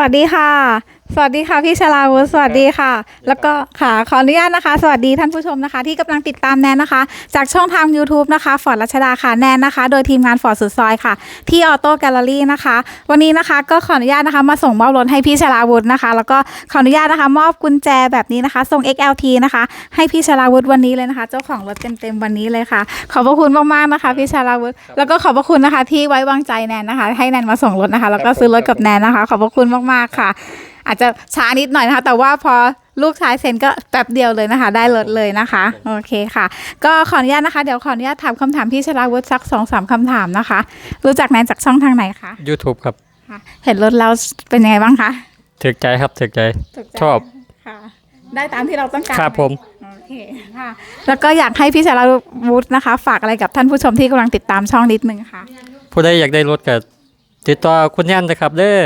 วัสดีค่ะ สวัสดีค่ะพี่ชลาวุฒิสวัสดีค่ะ แล้วก็ค่ะขออนุญาตนะคะ สวัสดีท่านผู้ชมนะคะ ที่กำลังติดตามแนนนะคะ จากช่องทาง YouTube นะคะฟอร์ดรัชดาค่ะแนนนะคะ โดยทีมงานฟอร์ดสุดซอยค่ะ ที่ออโต้แกลเลอรี่นะคะ วันนี้นะคะก็ขออนุญาตนะคะ มาส่งมอบรถให้พี่ชลาวุฒินะคะ แล้วก็ขออนุญาตนะคะ มอบกุญแจแบบนี้นะคะส่ง XLT นะคะ ให้พี่ชลาวุฒิวันนี้เลยนะคะ เจ้าของรถเต็มๆวันนี้เลยค่ะ ขอบพระคุณมากๆนะคะ พี่ชลาวุฒิแล้วก็ขอบพระคุณนะคะ ที่ไว้วางใจแนนนะคะ ให้แนนมาส่งรถนะคะ แล้วก็ซื้อรถกับแนนนะคะ ขอบพระคุณมากๆค่ะ อาจจะช้านิดหน่อยนะคะ แต่ว่าพอลูกชายเซ็นก็แป๊บเดียวเลยนะคะ ได้รถเลยนะคะ โอเคค่ะ ก็ขออนุญาตนะคะ เดี๋ยวขออนุญาตถามคำถามพี่ชลาวุฒิสักสองสามคำถามนะคะ รู้จักแนนจากช่องทางไหนคะ YouTube ครับค่ะเห็นรถแล้วเป็นยังไงบ้างคะถึกใจครับถึกใจถูกใจชอบ ค่ะ ได้ตามที่เราต้องการครับผม โอเคค่ะ แล้วก็อยากให้พี่ชลาวุฒินะคะ ฝากอะไรกับท่านผู้ชมที่กำลังติดตามช่องนิดนึงค่ะ ผู้ใดอยากได้รถก็ติดต่อคุณยันนะครับเด้อ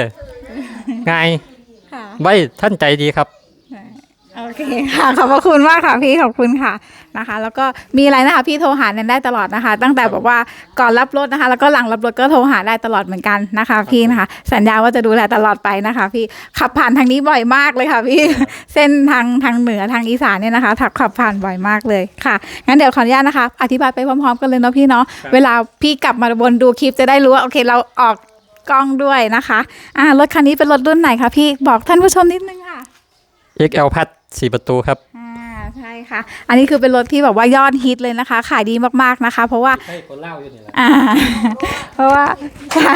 ง่าย ค่ะ ไว้ท่านใจดีครับ โอเคค่ะ ขอบพระคุณมากค่ะพี่ขอบคุณค่ะนะคะ แล้วก็มีอะไรนะคะพี่โทรหาแนนได้ตลอดนะคะ ตั้งแต่แบบว่าก่อนรับรถนะคะ แล้วก็หลังรับรถก็โทรหาได้ตลอดเหมือนกันนะคะพี่นะคะ สัญญาว่าจะดูแลตลอดไปนะคะ พี่ขับผ่านทางนี้บ่อยมากเลยค่ะพี่ เส้นทางทางเหนือทางอีสานเนี่ยนะคะถักขับผ่านบ่อยมากเลยค่ะงั้นเดี๋ยวขออนุญาตนะคะ อธิบายไปพร้อมๆกันเลยเนาะพี่เนาะครับเวลาพี่กลับมาบนดูคลิปจะได้รู้ว่าโอเค เราออก กล้องด้วยนะคะอ่ารถคันนี้เป็นรถรุ่นไหนคะพี่บอกท่านผู้ชมนิดนึงค่ะ XL พัดสี่ประตูครับ อ่า ใช่ค่ะ อันนี้คือเป็นรถที่แบบว่ายอดฮิตเลยนะคะ ขายดีมากๆนะคะ เพราะว่าใช่คนเล่าอยู่นี่แหละอ่า เพราะว่าค่ะ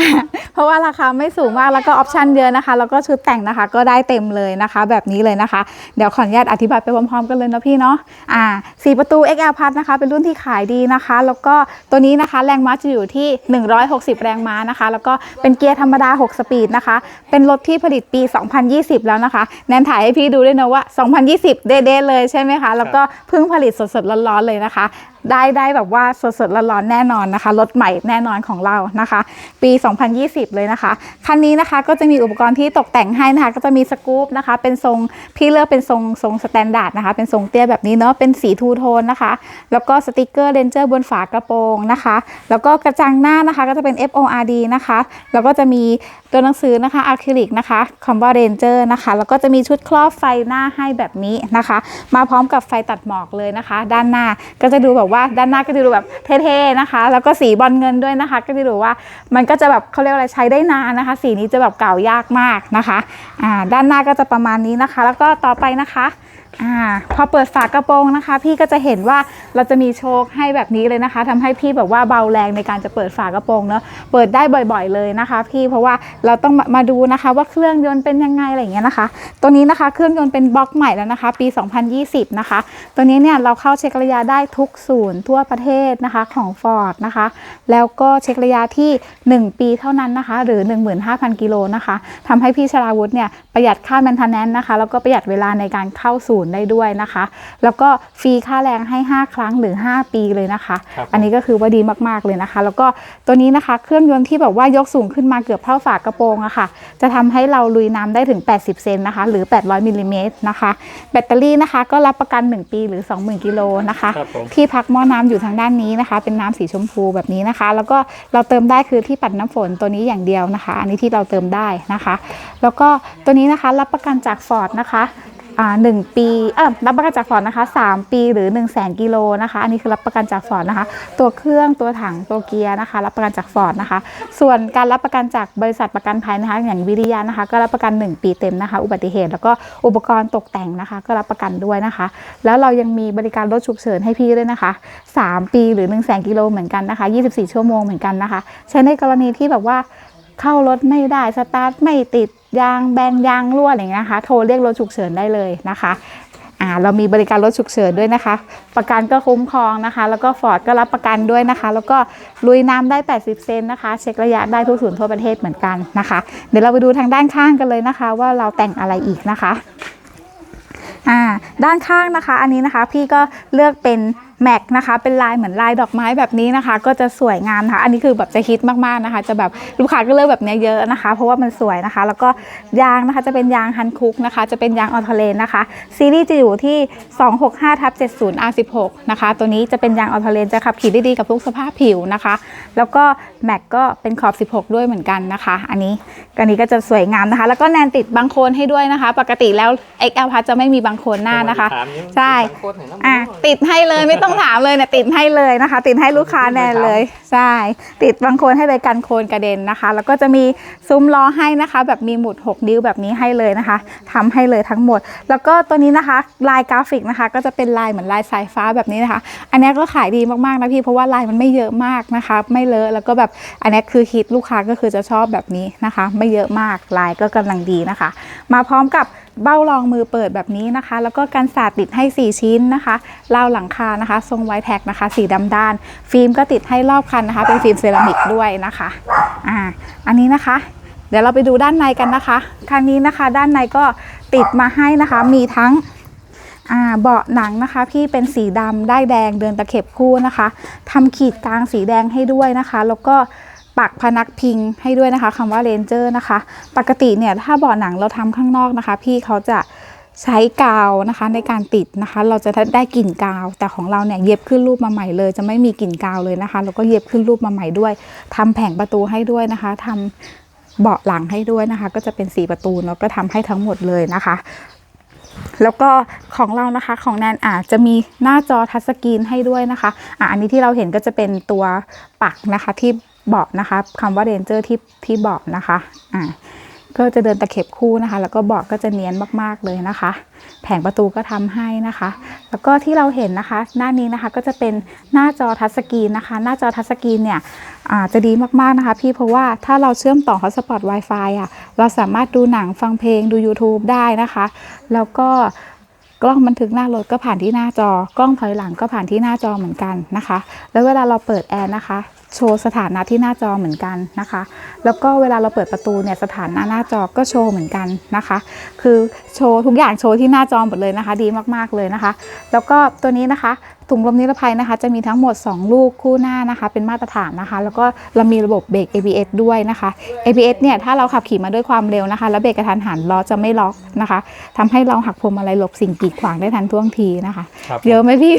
เพราะว่าราคาไม่สูงมากแล้วก็ออปชันเยอะนะคะ แล้วก็ชุดแต่งนะคะ ก็ได้เต็มเลยนะคะ แบบนี้เลยนะคะ เดี๋ยวขออนุญาตอธิบายไปพร้อมๆกันเลยเนาะพี่เนาะอ่าสี่ประตู XL Plus นะคะ เป็นรุ่นที่ขายดีนะคะ แล้วก็ตัวนี้นะคะ แรงม้าจะอยู่ที่ 160 แรงม้านะคะ แล้วก็เป็นเกียร์ธรรมดา 6 สปีดนะคะ เป็นรถที่ผลิตปี 2020 แล้วนะคะ แนนถ่ายให้พี่ดูด้วยนะว่า 2020 เด้ๆเลยใช่ไหมคะแล้วก็เพิ่งผลิตสดๆร้อนๆเลยนะคะ ได้ได้แบบว่าสดๆร้อนๆแน่นอนนะคะรถใหม่แน่นอนของเรานะคะ ปี 2020 เลยนะคะคันนี้นะคะก็จะมีอุปกรณ์ที่ตกแต่งให้นะคะ ก็จะมีสกู๊ปนะคะ เป็นทรงพี่เลือกเป็นทรงทรงสแตนดาร์ดนะคะ เป็นทรงเตี้ยแบบนี้เนาะเป็นสีทูโทนนะคะ แล้วก็สติกเกอร์เรนเจอร์บนฝากระโปรงนะคะ แล้วก็กระจังหน้านะคะก็จะเป็น FORD นะคะ แล้วก็จะมีตัวหนังสือนะคะอะคริลิกนะคะคอมบอเรนเจอร์นะคะ แล้วก็จะมีชุดครอบไฟหน้าให้แบบนี้นะคะ มาพร้อมกับไฟตัดหมอกเลยนะคะ ด้านหน้าก็จะดูแบบว่าด้านหน้าก็จะดูแบบเท่ๆนะคะ แล้วก็สีบอลเงินด้วยนะคะ ก็จะดูว่ามันก็จะแบบเขาเรียกว่าอะไรใช้ได้นานนะคะ สีนี้จะแบบเก่ายากมากนะคะอ่าด้านหน้าก็จะประมาณนี้นะคะ แล้วก็ต่อไปนะคะอ่าพอเปิดฝากระโปรงนะคะ พี่ก็จะเห็นว่าเราจะมีโชคให้แบบนี้เลยนะคะทำให้พี่แบบว่าเบาแรงในการจะเปิดฝากระโปรงเนาะเปิดได้บ่อยๆเลยนะคะ พี่เพราะว่าเราต้องมามาดูนะคะว่าเครื่องยนต์เป็นยังไงอะไรอย่างเงี้ยนะคะ ตัวนี้นะคะเครื่องยนต์เป็นบล็อกใหม่แล้วนะคะ ปี 2020 นะคะ ตัวนี้เนี่ยเราเข้าเช็คระยะได้ทุกศูนย์ทั่วประเทศนะคะของ Ford นะคะ แล้วก็เช็คระยะที่ 1 ปีเท่านั้นนะคะ หรือ 15,000 กิโลนะคะทำให้พี่ชลาวุฒิเนี่ยประหยัดค่าแมนเทนแนนนะคะแล้วก็ประหยัดเวลาในการเข้าศูนย์ได้ด้วยนะคะ แล้วก็ฟรีค่าแรงให้ 5 ครั้งหรือ 5 ปีเลยนะคะครับผมอันนี้ก็คือว่าดีมากๆเลยนะคะ แล้วก็ตัวนี้นะคะเครื่องยนต์ที่แบบว่ายกสูงขึ้นมาเกือบเท่าฝากระโปรงอะค่ะ จะทำให้เราลุยน้ำได้ถึง 80 เซนนะคะ หรือ 800มิลลิเมตรนะคะ แบตเตอรี่นะคะก็รับประกัน 1 ปีหรือ 20,000กิโลนะคะครับผมที่พักหม้อน้ำอยู่ทางด้านนี้นะคะ เป็นน้ำสีชมพูแบบนี้นะคะ แล้วก็เราเติมได้คือที่ปัดน้ำฝนตัวนี้อย่างเดียวนะคะ อันนี้ที่เราเติมได้นะคะ แล้วก็ตัวนี้นะคะรับประกันจากฟอร์ดนะคะอ่า หนึ่งปีเออรับประกันจากฟอร์ดนะคะ 3 ปีหรือ 1 0 0 0 0แสนกิโลนะคะ อันนี้คือรับประกันจากฟอร์ดนะคะ ตัวเครื่องตัวถังตัวเกียร์นะคะ รับประกันจากฟอร์ดนะคะ ส่วนการรับประกันจากบริษัทประกันภัยนะคะ อย่างวิริยะนะคะ ก็รับประกัน 1 ปีเต็มนะคะ อุบัติเหตุแล้วก็อุปกรณ์ตกแต่งนะคะ ก็รับประกันด้วยนะคะ แล้วเรายังมีบริการรถฉุกเฉินให้พี่ด้วยนะคะ 3 ปีหรือ 1 0 0 0 0แสนกิโลเหมือนกันนะคะ 24 ชั่วโมงเหมือนกันนะคะ ใช้ในกรณีที่แบบว่าเข้ารถไม่ได้สตาร์ทไม่ติด ยางแบนยางรั่วอะไรอย่างเงี้ยนะคะโทรเรียกรถฉุกเฉินได้เลยนะคะอ่าเรามีบริการรถฉุกเฉินด้วยนะคะ ประกันก็คุ้มครองนะคะ แล้วก็ฟอร์ดก็รับประกันด้วยนะคะ แล้วก็ลุยน้ำได้ 80 เซนนะคะ เช็คระยะได้ทุกศูนย์ทั่วประเทศเหมือนกันนะคะ เดี๋ยวเราไปดูทางด้านข้างกันเลยนะคะ ว่าเราแต่งอะไรอีกนะคะอ่าด้านข้างนะคะ อันนี้นะคะพี่ก็เลือกเป็น แม็กนะคะ เป็นลายเหมือนลายดอกไม้แบบนี้นะคะ ก็จะสวยงามนะคะ อันนี้คือแบบจะฮิตมากๆนะคะ จะแบบลูกค้าก็เลือกแบบเนี้ยเยอะนะคะ เพราะว่ามันสวยนะคะ แล้วก็ยางนะคะจะเป็นยางฮันคุกนะคะ จะเป็นยางออทเลนนะคะ ซีรีส์จะอยู่ที่ 265ทับ70 R16 นะคะ ตัวนี้จะเป็นยางออทเลนจะขับขี่ได้ดีกับทุกสภาพผิวนะคะ แล้วก็ แม็กก็เป็นขอบ 16 ด้วยเหมือนกันนะคะ อันนี้อันนี้ก็จะสวยงามนะคะ แล้วก็แนนติดบังโคลนให้ด้วยนะคะ ปกติแล้ว XL พัจะไม่มีบังโคลนหน้านะคะ ใช่อะติดให้เลยไม่ต้องถามเลยเนี่ยติดให้เลยนะคะ ติดให้ลูกค้าแนนเลย ใช่ ติดบางคนให้เลยกันโคลนกระเด็นนะคะ แล้วก็จะมีซุ้มล้อให้นะคะ แบบมีหมุด 6 นิ้วแบบนี้ให้เลยนะคะทำให้เลยทั้งหมด แล้วก็ตัวนี้นะคะลายกราฟิกนะคะ ก็จะเป็นลายเหมือนลายสายฟ้าแบบนี้นะคะ อันนี้ก็ขายดีมากๆนะพี่เพราะว่าลายมันไม่เยอะมากนะคะ ไม่เลอะแล้วก็แบบอันนี้คือฮิตลูกค้าก็คือจะชอบแบบนี้นะคะ ไม่เยอะมากลายก็กำลังดีนะคะ มาพร้อมกับเบ้ารองมือเปิดแบบนี้นะคะ แล้วก็กันสาดติดให้ 4 ชิ้นนะคะราวหลังคานะคะ ทรงไวแท็กนะคะ สีดำด้าน ฟิล์มก็ติดให้รอบคันนะคะ เป็นฟิล์มเซรามิกด้วยนะคะอ่าอันนี้นะคะเดี๋ยวเราไปดูด้านในกันนะคะ คันนี้นะคะ ด้านในก็ติดมาให้นะคะ มีทั้ง เบาะหนังนะคะพี่เป็นสีดำได้แดงเดินตะเข็บคู่นะคะทำขีดกลางสีแดงให้ด้วยนะคะ แล้วก็ปักพนักพิงให้ด้วยนะคะคำว่าเรนเจอร์นะคะ ปกติเนี่ยถ้าเบาะหนังเราทำข้างนอกนะคะ พี่เขาจะใช้กาวนะคะในการติดนะคะ เราจะได้กลิ่นกาว แต่ของเราเนี่ยเย็บขึ้นรูปมาใหม่เลย จะไม่มีกลิ่นกาวเลยนะคะ แล้วก็เย็บขึ้นรูปมาใหม่ด้วยทำแผงประตูให้ด้วยนะคะทำเบาะหลังให้ด้วยนะคะ ก็จะเป็นสีประตูแล้วก็ทำให้ทั้งหมดเลยนะคะ แล้วก็ของเรานะคะของแนนอาจจะมีหน้าจอทัชสกรีนให้ด้วยนะคะอะอันนี้ที่เราเห็นก็จะเป็นตัวปักนะคะที่เบาะนะคะคำว่าเรนเจอร์ที่ที่เบาะนะคะอ่า ก็จะเดินตะเข็บคู่นะคะ แล้วก็บอกก็จะเนียนมากๆเลยนะคะ แผงประตูก็ทำให้นะคะ แล้วก็ที่เราเห็นนะคะ หน้านี้นะคะก็จะเป็นหน้าจอทัชสกรีนนะคะ หน้าจอทัชสกรีนเนี่ยจะดีมากๆนะคะ พี่เพราะว่าถ้าเราเชื่อมต่อ Hotspot Wi-Fi อะเราสามารถดูหนังฟังเพลงดู YouTube ได้นะคะ แล้วก็ กล้องบันทึกหน้ารถก็ผ่านที่หน้าจอ กล้องถอยหลังก็ผ่านที่หน้าจอเหมือนกันนะคะ แล้วเวลาเราเปิดแอร์นะคะ โชว์สถานะที่หน้าจอเหมือนกันนะคะ แล้วก็เวลาเราเปิดประตูเนี่ยสถานะหน้าจอก็โชว์เหมือนกันนะคะ คือโชว์ทุกอย่างโชว์ที่หน้าจอหมดเลยนะคะ ดีมากๆเลยนะคะ แล้วก็ตัวนี้นะคะ ถุงลมนิรภัยนะคะ จะมีทั้งหมด 2 ลูกคู่หน้านะคะ เป็นมาตรฐานนะคะ แล้วก็เรามีระบบเบรก ABS ด้วยนะคะ ABS เนี่ยถ้าเราขับขี่มาด้วยความเร็วนะคะ แล้วเบรกกระทันหันล้อจะไม่ล็อกนะคะทำให้เราหักพวงมาลัยหลบสิ่งกีดขวางได้ทันท่วงทีนะคะครับเยอะไหมพี่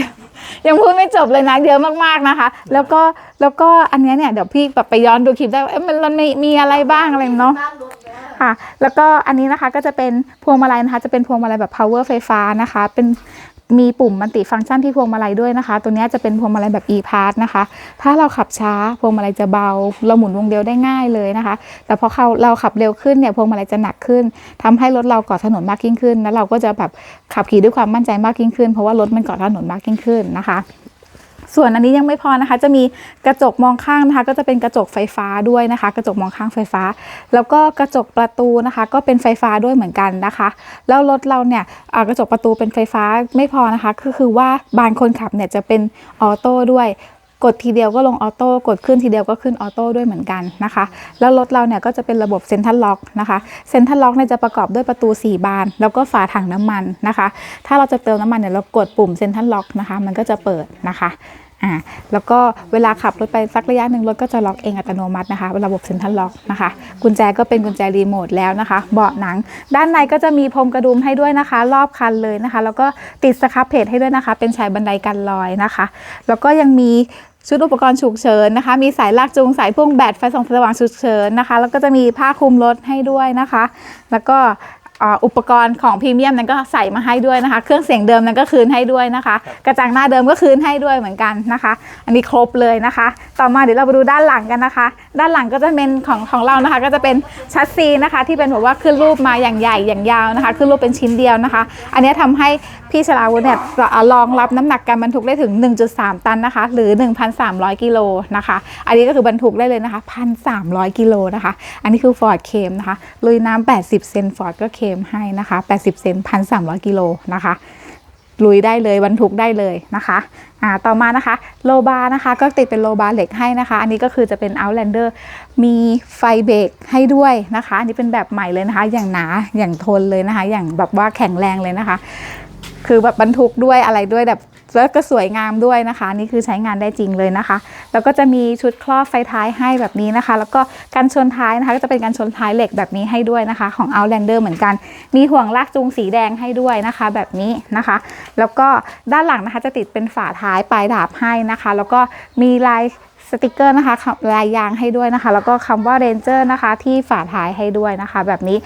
ยังพูดไม่จบเลยนะเยอะมากๆนะคะ แล้วก็แล้วก็อันเนี้ยเนี่ยเดี๋ยวพี่แบบไปย้อนดูคลิปได้ว่าเอ๊ะมันมันมีมีอะไรบ้างอะไรเนาะค่ะ แล้วก็อันนี้นะคะก็จะเป็นพวงมาลัยนะคะ จะเป็นพวงมาลัยแบบ power ไฟฟ้านะคะ เป็น มีปุ่มมันติฟังก์ชันที่พวงมาลัยด้วยนะคะ ตัวนี้จะเป็นพวงมาลัยแบบ e-pass นะคะ ถ้าเราขับช้าพวงมาลัยจะเบา เราหมุนวงเดียวได้ง่ายเลยนะคะ แต่พอเขาเราขับเร็วขึ้นเนี่ยพวงมาลัยจะหนักขึ้นทำให้รถเราเกาะถนนมากยิ่งขึ้น แล้วเราก็จะแบบขับขี่ด้วยความมั่นใจมากยิ่งขึ้น เพราะว่ารถมันเกาะถนนมากยิ่งขึ้นนะคะ ส่วนอันนี้ยังไม่พอนะคะ จะมีกระจกมองข้างนะคะ ก็จะเป็นกระจกไฟฟ้าด้วยนะคะ กระจกมองข้างไฟฟ้า แล้วก็กระจกประตูนะคะ ก็เป็นไฟฟ้าด้วยเหมือนกันนะคะ แล้วรถเราเนี่ยกระจกประตูเป็นไฟฟ้าไม่พอนะคะ ก็คือว่าบานคนขับเนี่ยจะเป็นออโต้ด้วย กดทีเดียวก็ลงออโต้กดขึ้นทีเดียวก็ขึ้นออโต้ด้วยเหมือนกันนะคะ แล้วรถเราเนี่ยก็จะเป็นระบบเซ็นทรัลล็อกนะคะเซ็นทรัลล็อกเนี่ยจะประกอบด้วยประตู 4 บาน แล้วก็ฝาถังน้ำมันนะคะ ถ้าเราจะเติมน้ำมันเนี่ยเรากดปุ่มเซ็นทรัลล็อกนะคะ มันก็จะเปิดนะคะ อ่าแล้วก็เวลาขับรถไปสักระยะหนึ่งรถก็จะล็อกเองอัตโนมัตินะคะระบบเซ็นทรัลล็อกนะคะ กุญแจก็เป็นกุญแจรีโมทแล้วนะคะ เบาะหนัง ด้านในก็จะมีพรมกระดุมให้ด้วยนะคะ รอบคันเลยนะคะ แล้วก็ติดสครับเพจให้ด้วยนะคะ เป็นชายบันไดกันลอยนะคะ แล้วก็ยังมีชุดอุปกรณ์ฉุกเฉินนะคะ มีสายลากจูง สายพ่วงแบตไฟส่องสว่างฉุกเฉินนะคะ แล้วก็จะมีผ้าคลุมรถให้ด้วยนะคะ แล้วก็ อ่าอุปกรณ์ของพรีเมียมนั้นก็ใส่มาให้ด้วยนะคะ เครื่องเสียงเดิมนั้นก็คืนให้ด้วยนะคะ กระจังหน้าเดิมก็คืนให้ด้วยเหมือนกันนะคะ อันนี้ครบเลยนะคะ ต่อมาเดี๋ยวเราไปดูด้านหลังกันนะคะ ด้านหลังก็จะเป็นของของเรานะคะ ก็จะเป็นชัสซีนะคะ ที่เป็นแบบว่าขึ้นรูปมาอย่างใหญ่อย่างยาวนะคะ ขึ้นรูปเป็นชิ้นเดียวนะคะ อันนี้ทำให้พี่ชลาวุธเนี่ยรองรับน้ำหนักการบรรทุกได้ถึง 1.3 ตันนะคะ หรือ 1,300 กิโลนะคะ อันนี้ก็คือบรรทุกได้เลยนะคะ 1,300 กิโลนะคะ อันนี้คือ Ford เคมนะคะ ลุยน้ำ80 เซน Ford ก็เคมให้นะคะ 80 เซน 1,300 กิโลนะคะลุยได้เลยบรรทุกได้เลยนะคะอ่าต่อมานะคะโลบานะคะก็ติดเป็นโลบาเหล็กให้นะคะ อันนี้ก็คือจะเป็น Outlander มีไฟเบรกให้ด้วยนะคะ อันนี้เป็นแบบใหม่เลยนะคะ อย่างหนาอย่างทนเลยนะคะ อย่างแบบว่าแข็งแรงเลยนะคะ คือแบบบรรทุกด้วยอะไรด้วยแบบแล้วก็สวยงามด้วยนะคะ นี่คือใช้งานได้จริงเลยนะคะ แล้วก็จะมีชุดครอบไฟท้ายให้แบบนี้นะคะ แล้วก็กันชนท้ายนะคะ ก็จะเป็นกันชนท้ายเหล็กแบบนี้ให้ด้วยนะคะ ของ Outlander เหมือนกัน มีห่วงลากจูงสีแดงให้ด้วยนะคะ แบบนี้นะคะ แล้วก็ด้านหลังนะคะจะติดเป็นฝาท้ายปลายดาบให้นะคะ แล้วก็มีลาย สติกเกอร์นะคะลายยางให้ด้วยนะคะ แล้วก็คำว่า Ranger นะคะ ที่ฝาท้ายให้ด้วยนะคะ แบบนี้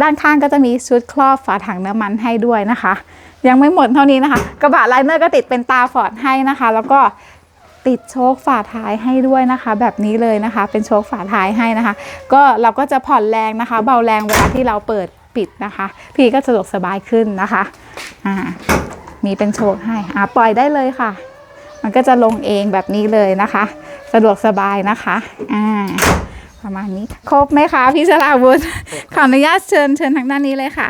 ด้านข้างก็จะมีชุดครอบฝาถังน้ำมันให้ด้วยนะคะ ยังไม่หมดเท่านี้นะคะ กระบะไลเนอร์ก็ติดเป็นตาฟอร์ดให้นะคะ แล้วก็ติดโชคฝาท้ายให้ด้วยนะคะ แบบนี้เลยนะคะ เป็นโชคฝาท้ายให้นะคะ ก็เราก็จะผ่อนแรงนะคะ เบาแรงเวลาที่เราเปิดปิดนะคะ พี่ก็สะดวกสบายขึ้นนะคะอ่ามีเป็นโชคให้อ่าปล่อยได้เลยค่ะ มันก็จะลงเองแบบนี้เลยนะคะ สะดวกสบายนะคะอ่าประมาณนี้ ครบไหมคะพี่สลาวุธขออนุญาตเชิญเชิญทางด้านนี้เลยค่ะ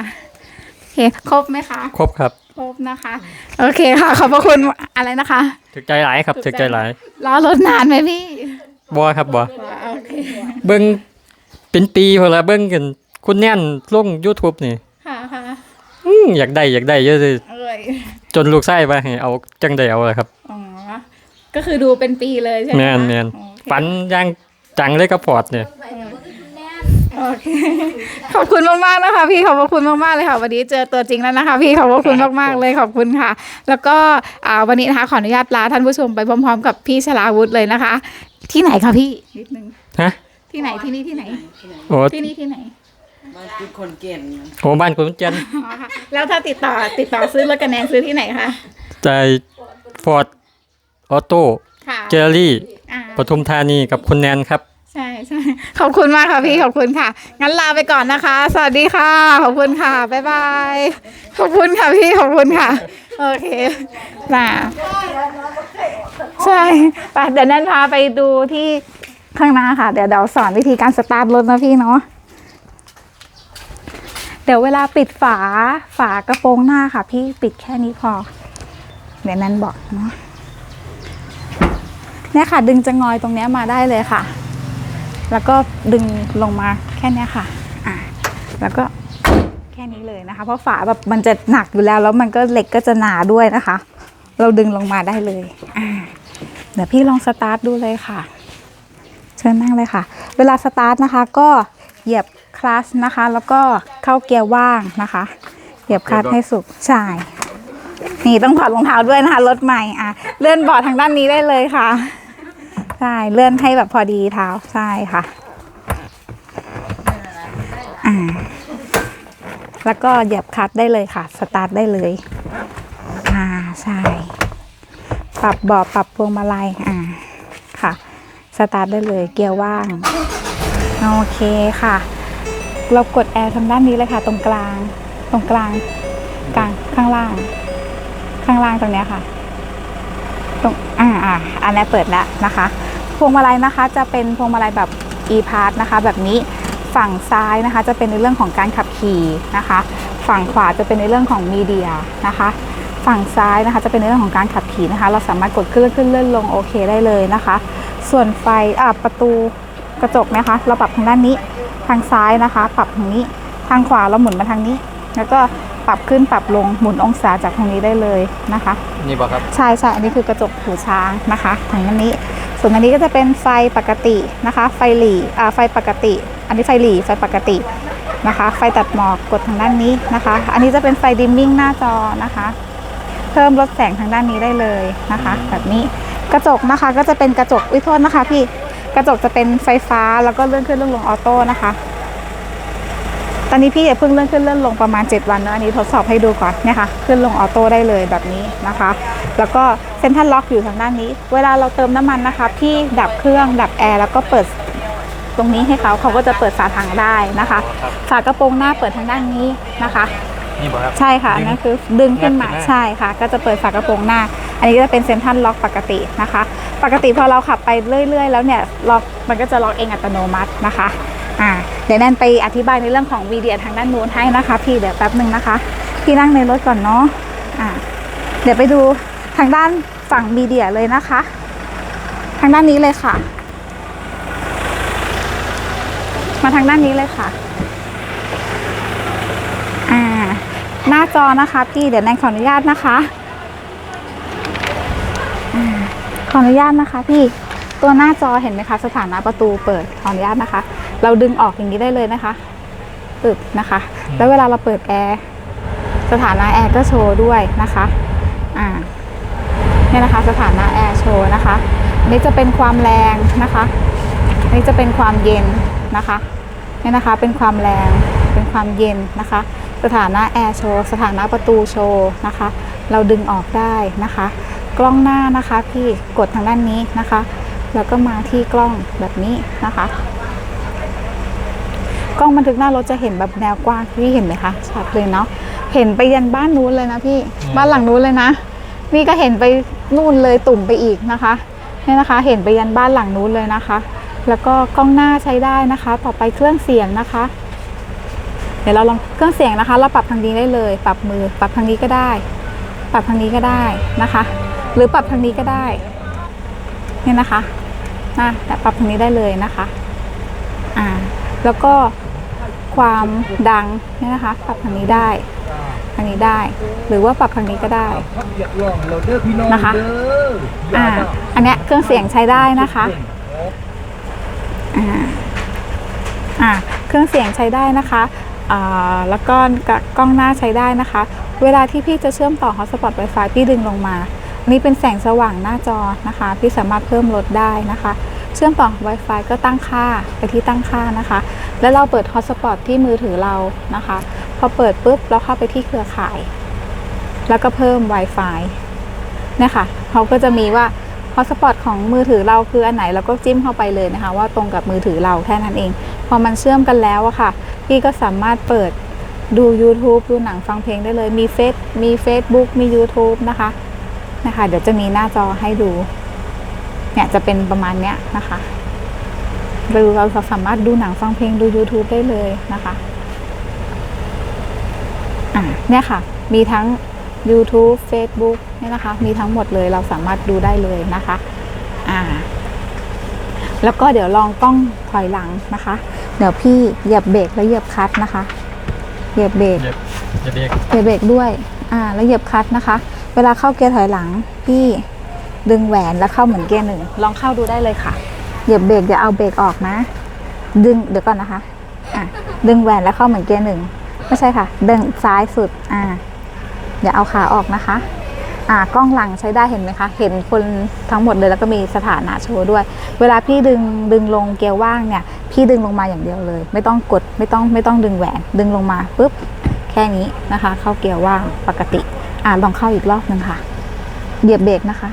โอเคครบไหมคะครบครับ ครบนะคะ โอเคค่ะขอบพระคุณอะไรนะคะถึกใจหลายครับถึกใจหลายรอรถนานไหมพี่บัวครับบัวโอเคเบิ้งเป็นปีพอละเบิ้งกันคุณแน่นลง YouTube นี่ค่ะค่ะอืมอยากได้อยากได้เยอะเลยเอ้ยจนลูกไส้ไปให้เอาจังได้เอาเลยครับอ๋อ ก็คือดูเป็นปีเลยใช่ไหมแมคะนแมนโอเคฝันอยังจังเลยกับพอร์ตเนี่ย โอเคขอบคุณมากๆนะคะพี่ขอบพระคุณมากๆเลยค่ะ วันนี้เจอตัวจริงแล้วนะคะ พี่ขอบพระคุณมากๆเลยขอบคุณค่ะ แล้วก็อ่าวันนี้นะคะขออนุญาตลาท่านผู้ชมไปพร้อม ๆ กับพี่ชลาวุธเลยนะคะ ที่ไหนคะพี่นิดนึงฮะ ที่ไหนที่นี่ที่ไหน โอ้ที่นี่ที่ไหนบ้านคือคนเก่งนะโหบ้านคุณเจนอ๋อค่ะแล้วถ้าติดต่อติดต่อซื้อรถกันแนนซื้อที่ไหนคะใจฟอร์ด ออโต้ค่ะเจอรี่อ่าปทุมธานีกับคุณแนนครับ ใช่ใช่ขอบคุณมากค่ะพี่ขอบคุณค่ะ งั้นลาไปก่อนนะคะ สวัสดีค่ะ ขอบคุณค่ะบ๊ายบายขอบคุณค่ะพี่ขอบคุณค่ะ โอเคน่ะใช่ไปเดี๋ยวแนั่นพาไปดูที่ข้างหน้าค่ะ เดี๋ยวเดี๋ยวสอนวิธีการสตาร์ทรถนะพี่เนาะ เดี๋ยวเวลาปิดฝาฝากระโปรงหน้าค่ะ พี่ปิดแค่นี้พอเดี๋ยวนั้นบอกเนาะ เนี่ยค่ะ ดึงจะงอยตรงเนี้ยมาได้เลยค่ะ แล้วก็ดึงลงมาแค่นี้ค่ะอ่าแล้วก็แค่นี้เลยนะคะ เพราะฝาแบบมันจะหนักอยู่แล้ว แล้วมันก็เหล็กก็จะหนาด้วยนะคะ เราดึงลงมาได้เลยอ่าเดี๋ยวพี่ลองสตาร์ทดูเลยค่ะ เชิญนั่งเลยค่ะ เวลาสตาร์ทนะคะ ก็เหยียบคลัตชนะคะ แล้วก็เข้าเกียร์ว่างนะคะ เหยียบคลัตชให้สุดใช่นี่ต้องถอดรองเท้าด้วยนะคะรถใหม่อะเลื่อนเบาะทางด้านนี้ได้เลยค่ะ ใช่เลื่อนให้แบบพอดีเท้าใช่ค่ะอ่าแล้วก็เหยียบคลัตช์ได้เลยค่ะ สตาร์ทได้เลยอ่าใช่ปรับเบาะปรับพวงมาลัยอ่าค่ะ สตาร์ทได้เลยเกียร์ว่างโอเคค่ะ เรากดแอร์ทางด้านนี้เลยค่ะ ตรงกลาง ตรงกลางกลางข้างล่าง ข้างล่างตรงเนี้ยค่ะ ตรงอ่าอ่าอันนี้เปิดแล้วนะคะ พวงมาลัยนะคะ จะเป็นพวงมาลัยแบบ e-pass นะคะ แบบนี้ฝั่งซ้ายนะคะ จะเป็นในเรื่องของการขับขี่นะคะ ฝั่งขวาจะเป็นในเรื่องของมีเดียนะคะ ฝั่งซ้ายนะคะจะเป็นในเรื่องของการขับขี่นะคะ เราสามารถกดขึ้นขึ้นเลื่อนลงโอเคได้เลยนะคะ ส่วนไฟอ่าประตูกระจกนะคะ เราปรับทางด้านนี้ทางซ้ายนะคะ ปรับทางนี้ทางขวาเราหมุนมาทางนี้ แล้วก็ปรับขึ้นปรับลงหมุนองศาจากทางนี้ได้เลยนะคะ นี่บอกครับใช่ใช่อันนี้คือกระจกหูช้างนะคะทางด้านนี้ ส่วนอันนี้ก็จะเป็นไฟปกตินะคะ ไฟหลีอ่าไฟปกติ อันนี้ไฟหลีไฟปกตินะคะ ไฟตัดหมอกกดทางด้านนี้นะคะ อันนี้จะเป็นไฟดิมมิ่งหน้าจอนะคะ เพิ่มลดแสงทางด้านนี้ได้เลยนะคะ แบบนี้กระจกนะคะก็จะเป็นกระจกอุ้ยโทษนะคะพี่กระจกจะเป็นไฟฟ้าแล้วก็เลื่อนขึ้นเลื่อนลงออโต้นะคะ ตอนนี้พี่อย่าเพิ่งเลื่อนขึ้นเลื่อนลงประมาณ 7 วันเนอะอันนี้ทดสอบให้ดูก่อนเนี่ยค่ะขึ้นลงออโต้ได้เลยแบบนี้นะคะ แล้วก็เซ็นทรัลล็อกอยู่ทางด้านนี้ เวลาเราเติมน้ำมันนะคะพี่ดับเครื่องดับแอร์แล้วก็เปิดตรงนี้ให้เขาเขาก็จะเปิดฝาถังได้นะคะฝากระโปรงหน้าเปิดทางด้านนี้นะคะนี่บอกครับใช่ค่ะอันนั่นคือดึงขึ้นมางัดขึ้นมาใช่ค่ะ ก็จะเปิดฝากระโปรงหน้า อันนี้ก็จะเป็นเซ็นทรัลล็อกปกตินะคะ ปกติพอเราขับไปเรื่อย ๆ แล้วเนี่ยล็อกมันก็จะล็อกเองอัตโนมัตินะคะ อ่าเดี๋ยวแนนไปอธิบายในเรื่องของวีเดียทางด้านนู้นให้นะคะพี่เดี๋ยวแป๊บหนึ่งนะคะ พี่นั่งในรถก่อนเนาะอ่าเดี๋ยวไปดูทางด้านฝั่งมีเดียเลยนะคะ ทางด้านนี้เลยค่ะ มาทางด้านนี้เลยค่ะอ่าหน้าจอนะคะพี่เดี๋ยวแนนขออนุญาตนะคะขออนุญาตนะคะพี่ตัวหน้าจอเห็นไหมคะ สถานะประตูเปิดขออนุญาตนะคะ เราดึงออกอย่างนี้ได้เลยนะคะปึ๊บนะคะ แล้วเวลาเราเปิดแอร์สถานะแอร์ก็โชว์ด้วยนะคะอ่าเนี่ยนะคะ สถานะแอร์โชว์นะคะอันนี้จะเป็นความแรงนะคะอันนี้จะเป็นความเย็นนะคะเนี่ยนะคะเป็นความแรงเป็นความเย็นนะคะ สถานะแอร์โชว์สถานะประตูโชว์นะคะ เราดึงออกได้นะคะ กล้องหน้านะคะพี่กดทางด้านนี้นะคะ แล้วก็มาที่กล้องแบบนี้นะคะ กล้องบันทึกหน้ารถจะเห็นแบบแนวกว้างพี่เห็นไหมคะชัดเลยเนาะเห็นไปยันบ้านนู้นเลยนะพี่บ้านหลังนู้นเลยนะ นี่ก็เห็นไปนู่นเลยตุ่มไปอีกนะคะเนี่ยนะคะ เห็นไปยันบ้านหลังนู้นเลยนะคะ แล้วก็กล้องหน้าใช้ได้นะคะ ต่อไปเครื่องเสียงนะคะ เดี๋ยวเราลองเครื่องเสียงนะคะ เราปรับทางนี้ได้เลย ปรับมือ ปรับทางนี้ก็ได้ ปรับทางนี้ก็ได้นะคะ หรือปรับทางนี้ก็ได้เนี่ยนะคะนะแต่ปรับทางนี้ได้เลยนะคะ อ่า แล้วก็ ความดังเนี่ยนะคะ ปรับทางนี้ได้ทางนี้ได้ หรือว่าปรับทางนี้ก็ได้นะคะอ่าอันเนี้ยเครื่องเสียงใช้ได้นะคะอ่าอ่าเครื่องเสียงใช้ได้นะคะอ่าแล้วก็กล้องหน้าใช้ได้นะคะ เวลาที่พี่จะเชื่อมต่อ Hotspot Wi-Fi พี่ดึงลงมานนี้เป็นแสงสว่างหน้าจอนะคะ พี่สามารถเพิ่มลดได้นะคะ เชื่อมต่อ Wi-Fi ก็ตั้งค่าไปที่ตั้งค่านะคะ แล้วเราเปิด Hotspot ที่มือถือเรานะคะ พอเปิดปุ๊บเราเข้าไปที่เครือข่าย แล้วก็เพิ่ม Wi-Fi เนี่ยค่ะเขาก็จะมีว่า Hotspot ของมือถือเราคืออันไหนเราก็จิ้มเข้าไปเลยนะคะ ว่าตรงกับมือถือเราแค่นั้นเอง พอมันเชื่อมกันแล้วอะค่ะพี่ก็สามารถเปิดดู YouTube ดูหนังฟังเพลงได้เลย มีเฟซมี Facebook มี YouTube นะคะนะคะ เดี๋ยวจะมีหน้าจอให้ดู เนี่ยจะเป็นประมาณเนี้ยนะคะหรือเราสามารถดูหนังฟังเพลงดู YouTube ได้เลยนะคะอ่าเนี่ยค่ะ มีทั้ง YouTube Facebook เนี่ยนะคะ มีทั้งหมดเลยเราสามารถดูได้เลยนะคะอ่าแล้วก็เดี๋ยวลองกล้องถอยหลังนะคะ เดี๋ยวพี่เหยียบเบรกแล้วเหยียบคลัตช์นะคะ เหยียบเบรกเด็กเด็กเหยียบเบรกด้วย อ่า แล้วเหยียบคลัตช์นะคะ เวลาเข้าเกียร์ถอยหลังพี่ ดึงแหวนแล้วเข้าเหมือนเกียร์หนึ่งลองเข้าดูได้เลยค่ะเหยียบเบรกอย่าเอาเบรกออกนะ ดึงเดี๋ยวก่อนนะคะอะดึงแหวนแล้วเข้าเหมือนเกียร์หนึ่งไม่ใช่ค่ะ ดึงซ้ายสุดอ่าอย่าเอาขาออกนะคะอ่ากล้องหลังใช้ได้เห็นไหมคะ เห็นคนทั้งหมดเลยแล้วก็มีสถานะโชว์ด้วย เวลาพี่ดึงดึงลงเกียร์ว่างเนี่ย พี่ดึงลงมาอย่างเดียวเลย ไม่ต้องกดไม่ต้องไม่ต้องดึงแหวน ดึงลงมาปุ๊บแค่นี้นะคะ เข้าเกียร์ว่างปกติ อ่าลองเข้าอีกรอบหนึ่งค่ะเหยียบเบรกนะคะ